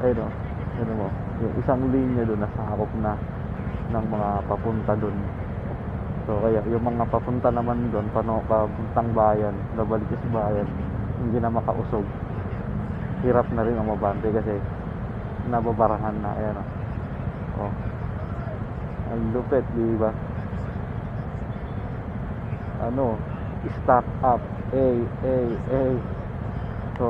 Ayun o. Ano mo. Yung isang linya doon nasakop na ng mga papunta doon. So kaya yung mga papunta naman doon, pano papuntang bayan, babalik sa bayan, hindi na makausog. Hirap na rin ang mabante kasi nababarahan na. Ayan o. Oh. Ang lupit, di ba? Ano, stack up. A, A, A. So,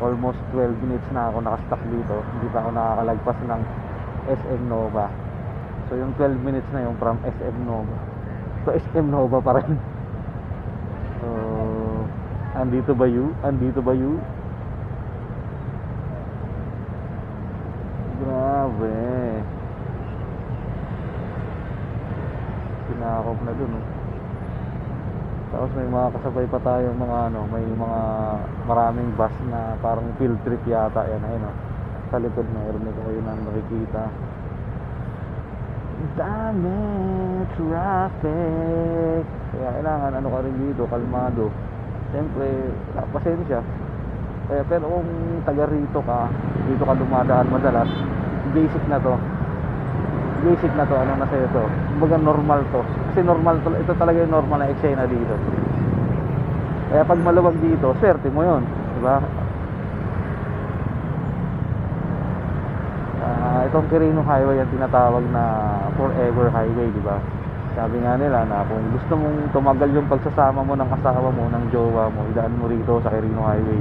almost 12 minutes na ako nakastock dito. Hindi pa ako nakakalagpas ng SM Nova. So, yung 12 minutes na yung from SM Nova. So, SM Nova pa rin. So, andito ba you? Andito ba you? Grabe. Sinakop na dun, oh. Tapos may mga kasabay pa tayo mga ano, may mga maraming bus na parang field trip yata yan ayun oh. Sa likod mayroon nito kayo na nakikita. Dami traffic. Kaya kailangan ano ka rin dito, kalmado. Siyempre, ah, pasensya. Eh, pero kung taga rito ka, dito ka dumadaan madalas, basic na to. Basic na to, ano na sa'yo to. Kumbaga normal to. Kasi normal to, ito talaga yung normal na eksena dito. Kaya pag maluwag dito, swerte mo yun. Diba? Ah, itong Quirino Highway ang tinatawag na forever highway, di ba? Sabi nga nila na kung gusto mong tumagal yung pagsasama mo ng asawa mo, ng jowa mo, idaan mo rito sa Quirino Highway.